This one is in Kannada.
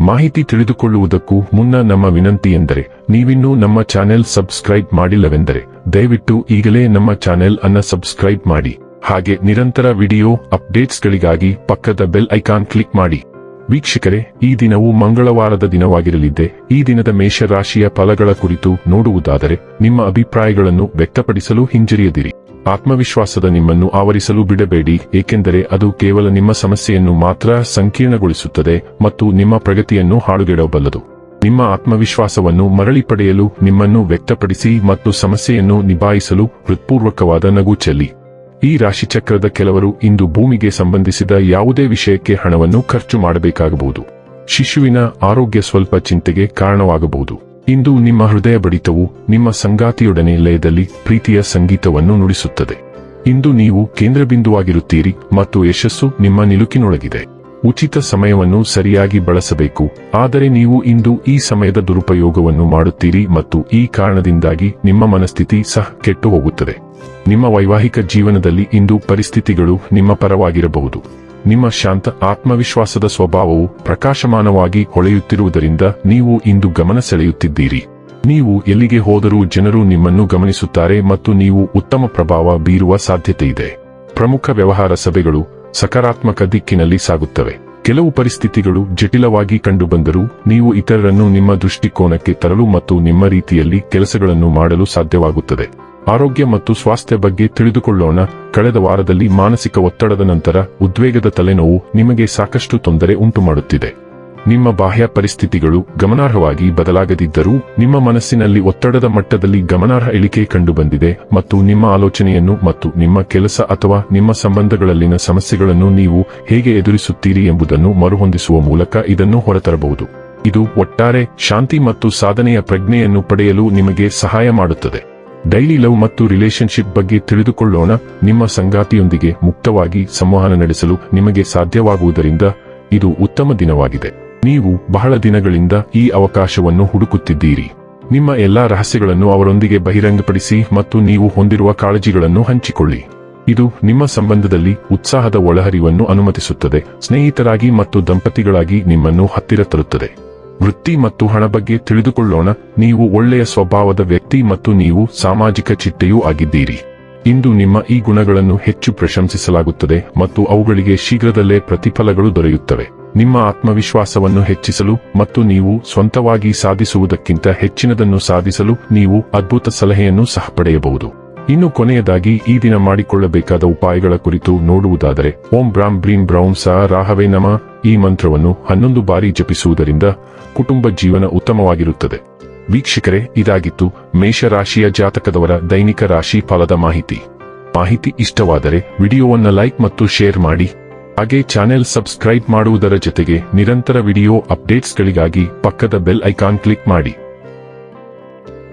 ಮಾಹಿತಿ ತಿಳಿದುಕೊಳ್ಳುವುದಕ್ಕೂ ಮುನ್ನ ನಮ್ಮ ವಿನಂತಿ ಎಂದರೆ, ನೀವಿನ್ನೂ ನಮ್ಮ ಚಾನೆಲ್ ಸಬ್ಸ್ಕ್ರೈಬ್ ಮಾಡಿಲ್ಲವೆಂದರೆ, ದಯವಿಟ್ಟು ಈಗಲೇ ನಮ್ಮ ಚಾನೆಲ್ ಅನ್ನ ಸಬ್ಸ್ಕ್ರೈಬ್ ಮಾಡಿ. ಹಾಗೆ ನಿರಂತರ ವಿಡಿಯೋ ಅಪ್ಡೇಟ್ಸ್ಗಳಿಗಾಗಿ ಪಕ್ಕದ ಬೆಲ್ ಐಕಾನ್ ಕ್ಲಿಕ್ ಮಾಡಿ. ವೀಕ್ಷಕರೇ, ಈ ದಿನವು ಮಂಗಳವಾರದ ದಿನವಾಗಿರಲಿದ್ದೆ. ಈ ದಿನದ ಮೇಷರಾಶಿಯ ಫಲಗಳ ಕುರಿತು ನೋಡುವುದಾದರೆ, ನಿಮ್ಮ ಅಭಿಪ್ರಾಯಗಳನ್ನು ವ್ಯಕ್ತಪಡಿಸಲು ಹಿಂಜರಿಯದಿರಿ. ಆತ್ಮವಿಶ್ವಾಸದ ನಿಮ್ಮನ್ನು ಆವರಿಸಲು ಬಿಡಬೇಡಿ, ಏಕೆಂದರೆ ಅದು ಕೇವಲ ನಿಮ್ಮ ಸಮಸ್ಯೆಯನ್ನು ಮಾತ್ರ ಸಂಕೀರ್ಣಗೊಳಿಸುತ್ತದೆ ಮತ್ತು ನಿಮ್ಮ ಪ್ರಗತಿಯನ್ನು ಹಾಳುಗೆಡಬಲ್ಲದು ನಿಮ್ಮ ಆತ್ಮವಿಶ್ವಾಸವನ್ನು ಮರಳಿ ಪಡೆಯಲು ನಿಮ್ಮನ್ನು ವ್ಯಕ್ತಪಡಿಸಿ ಮತ್ತು ಸಮಸ್ಯೆಯನ್ನು ನಿಭಾಯಿಸಲು ಹೃತ್ಪೂರ್ವಕವಾದ ನಗು ಚೆಲ್ಲಿ. ಈ ರಾಶಿಚಕ್ರದ ಕೆಲವರು ಇಂದು ಭೂಮಿಗೆ ಸಂಬಂಧಿಸಿದ ಯಾವುದೇ ವಿಷಯಕ್ಕೆ ಹಣವನ್ನು ಖರ್ಚು ಮಾಡಬೇಕಾಗಬಹುದು. ಶಿಶುವಿನ ಆರೋಗ್ಯ ಸ್ವಲ್ಪ ಚಿಂತೆಗೆ ಕಾರಣವಾಗಬಹುದು. ಇಂದು ನಿಮ್ಮ ಹೃದಯ ಬಡಿತವು ನಿಮ್ಮ ಸಂಗಾತಿಯೊಡನೆ ಲಯದಲ್ಲಿ ಪ್ರೀತಿಯ ಸಂಗೀತವನ್ನು ನುಡಿಸುತ್ತದೆ. ಇಂದು ನೀವು ಕೇಂದ್ರಬಿಂದುವಾಗಿರುತ್ತೀರಿ ಮತ್ತು ಯಶಸ್ಸು ನಿಮ್ಮ ನಿಲುಕಿನೊಳಗಿದೆ. ಉಚಿತ ಸಮಯವನ್ನು ಸರಿಯಾಗಿ ಬಳಸಬೇಕು, ಆದರೆ ನೀವು ಇಂದು ಈ ಸಮಯದ ದುರುಪಯೋಗವನ್ನು ಮಾಡುತ್ತೀರಿ ಮತ್ತು ಈ ಕಾರಣದಿಂದಾಗಿ ನಿಮ್ಮ ಮನಸ್ಥಿತಿ ಸಹ ಕೆಟ್ಟು ಹೋಗುತ್ತದೆ ನಿಮ್ಮ ವೈವಾಹಿಕ ಜೀವನದಲ್ಲಿ ಇಂದು ಪರಿಸ್ಥಿತಿಗಳು ನಿಮ್ಮ ಪರವಾಗಿರಬಹುದು. ನಿಮ್ಮ ಶಾಂತ ಆತ್ಮವಿಶ್ವಾಸದ ಸ್ವಭಾವವು ಪ್ರಕಾಶಮಾನವಾಗಿ ಹೊಳೆಯುತ್ತಿರುವುದರಿಂದ ನೀವು ಇಂದು ಗಮನ ಸೆಳೆಯುತ್ತಿದ್ದೀರಿ. ನೀವು ಎಲ್ಲಿಗೆ ಹೋದರೂ ಜನರು ನಿಮ್ಮನ್ನು ಗಮನಿಸುತ್ತಾರೆ ಮತ್ತು ನೀವು ಉತ್ತಮ ಪ್ರಭಾವ ಬೀರುವ ಸಾಧ್ಯತೆಯಿದೆ. ಪ್ರಮುಖ ವ್ಯವಹಾರ ಸಭೆಗಳು ಸಕಾರಾತ್ಮಕ ದಿಕ್ಕಿನಲ್ಲಿ ಸಾಗುತ್ತವೆ. ಕೆಲವು ಪರಿಸ್ಥಿತಿಗಳು ಜಟಿಲವಾಗಿ ಕಂಡುಬಂದರೂ ನೀವು ಇತರರನ್ನು ನಿಮ್ಮ ದೃಷ್ಟಿಕೋನಕ್ಕೆ ತರಲು ಮತ್ತು ನಿಮ್ಮ ರೀತಿಯಲ್ಲಿ ಕೆಲಸಗಳನ್ನು ಮಾಡಲು ಸಾಧ್ಯವಾಗುತ್ತದೆ. ಆರೋಗ್ಯ ಮತ್ತು ಸ್ವಾಸ್ಥ್ಯ ಬಗ್ಗೆ ತಿಳಿದುಕೊಳ್ಳೋಣ. ಕಳೆದ ವಾರದಲ್ಲಿ ಮಾನಸಿಕ ಒತ್ತಡದ ನಂತರ ಉದ್ವೇಗದ ತಲೆನೋವು ನಿಮಗೆ ಸಾಕಷ್ಟು ತೊಂದರೆ ಉಂಟುಮಾಡುತ್ತಿದೆ. ನಿಮ್ಮ ಬಾಹ್ಯ ಪರಿಸ್ಥಿತಿಗಳು ಗಮನಾರ್ಹವಾಗಿ ಬದಲಾಗದಿದ್ದರೂ ನಿಮ್ಮ ಮನಸ್ಸಿನಲ್ಲಿ ಒತ್ತಡದ ಮಟ್ಟದಲ್ಲಿ ಗಮನಾರ್ಹ ಇಳಿಕೆ ಕಂಡುಬಂದಿದೆ ಮತ್ತು ನಿಮ್ಮ ಆಲೋಚನೆಯನ್ನು ಮತ್ತು ನಿಮ್ಮ ಕೆಲಸ ಅಥವಾ ನಿಮ್ಮ ಸಂಬಂಧಗಳಲ್ಲಿನ ಸಮಸ್ಯೆಗಳನ್ನು ನೀವು ಹೇಗೆ ಎದುರಿಸುತ್ತೀರಿ ಎಂಬುದನ್ನು ಮರುಹೊಂದಿಸುವ ಮೂಲಕ ಇದನ್ನು ಹೊರತರಬಹುದು. ಇದು ಒಟ್ಟಾರೆ ಶಾಂತಿ ಮತ್ತು ಸಾಧನೆಯ ಪ್ರಜ್ಞೆಯನ್ನು ಪಡೆಯಲು ನಿಮಗೆ ಸಹಾಯ ಮಾಡುತ್ತದೆ. ಡೈಲಿ ಲವ್ ಮತ್ತು ರಿಲೇಶನ್ಶಿಪ್ ಬಗ್ಗೆ ತಿಳಿದುಕೊಳ್ಳೋಣ. ನಿಮ್ಮ ಸಂಗಾತಿಯೊಂದಿಗೆ ಮುಕ್ತವಾಗಿ ಸಂವಹನ ನಡೆಸಲು ನಿಮಗೆ ಸಾಧ್ಯವಾಗುವುದರಿಂದ ಇದು ಉತ್ತಮ ದಿನವಾಗಿದೆ. ನೀವು ಬಹಳ ದಿನಗಳಿಂದ ಈ ಅವಕಾಶವನ್ನು ಹುಡುಕುತ್ತಿದ್ದೀರಿ. ನಿಮ್ಮ ಎಲ್ಲಾ ರಹಸ್ಯಗಳನ್ನು ಅವರೊಂದಿಗೆ ಬಹಿರಂಗಪಡಿಸಿ ಮತ್ತು ನೀವು ಹೊಂದಿರುವ ಕಾಳಜಿಗಳನ್ನು ಹಂಚಿಕೊಳ್ಳಿ. ಇದು ನಿಮ್ಮ ಸಂಬಂಧದಲ್ಲಿ ಉತ್ಸಾಹದ ಒಳಹರಿವನ್ನು ಅನುಮತಿಸುತ್ತದೆ. ಸ್ನೇಹಿತರಾಗಿ ಮತ್ತು ದಂಪತಿಗಳಾಗಿ ನಿಮ್ಮನ್ನು ಹತ್ತಿರ ತರುತ್ತದೆ. ವೃತ್ತಿ ಮತ್ತು ಹಣ ಬಗ್ಗೆ ತಿಳಿದುಕೊಳ್ಳೋಣ. ನೀವು ಒಳ್ಳೆಯ ಸ್ವಭಾವದ ವ್ಯಕ್ತಿ ಮತ್ತು ನೀವು ಸಾಮಾಜಿಕ ಚಿಟ್ಟೆಯೂ ಆಗಿದ್ದೀರಿ. ಇಂದು ನಿಮ್ಮ ಈ ಗುಣಗಳನ್ನು ಹೆಚ್ಚು ಪ್ರಶಂಸಿಸಲಾಗುತ್ತದೆ ಮತ್ತು ಅವುಗಳಿಗೆ ಶೀಘ್ರದಲ್ಲೇ ಪ್ರತಿಫಲಗಳು ದೊರೆಯುತ್ತವೆ. ನಿಮ್ಮ ಆತ್ಮವಿಶ್ವಾಸವನ್ನು ಹೆಚ್ಚಿಸಲು ಮತ್ತು ನೀವು ಸ್ವಂತವಾಗಿ ಸಾಧಿಸುವುದಕ್ಕಿಂತ ಹೆಚ್ಚಿನದನ್ನು ಸಾಧಿಸಲು ನೀವು ಅದ್ಭುತ ಸಲಹೆಯನ್ನು ಸಹ ಪಡೆಯಬಹುದು. ಇನ್ನು ಕೊನೆಯದಾಗಿ, ಈ ದಿನ ಮಾಡಿಕೊಳ್ಳಬೇಕಾದ ಉಪಾಯಗಳ ಕುರಿತು ನೋಡುವುದಾದರೆ, ಓಂ ಬ್ರಾಂ ಬ್ರೀಂ ಬ್ರೌನ್ ಸಹ ರಾಹವೇ ನಮ. ಈ ಮಂತ್ರವನ್ನು ಹನ್ನೊಂದು ಬಾರಿ ಜಪಿಸುವುದರಿಂದ ಕುಟುಂಬ ಜೀವನ ಉತ್ತಮವಾಗಿರುತ್ತದೆ. ವೀಕ್ಷಕರೇ, ಇದಾಗಿತ್ತು ಮೇಷರಾಶಿಯ ಜಾತಕದವರ ದೈನಿಕ ರಾಶಿ ಫಲದ ಮಾಹಿತಿ. ಮಾಹಿತಿ ಇಷ್ಟವಾದರೆ ವಿಡಿಯೋವನ್ನು ಲೈಕ್ ಮತ್ತು ಶೇರ್ ಮಾಡಿ. ಹಾಗೆ ಚಾನೆಲ್ ಸಬ್ಸ್ಕ್ರೈಬ್ ಮಾಡುವುದರ ಜೊತೆಗೆ ನಿರಂತರ ವಿಡಿಯೋ ಅಪ್ಡೇಟ್ಸ್ಗಳಿಗಾಗಿ ಪಕ್ಕದ ಬೆಲ್ ಐಕಾನ್ ಕ್ಲಿಕ್ ಮಾಡಿ.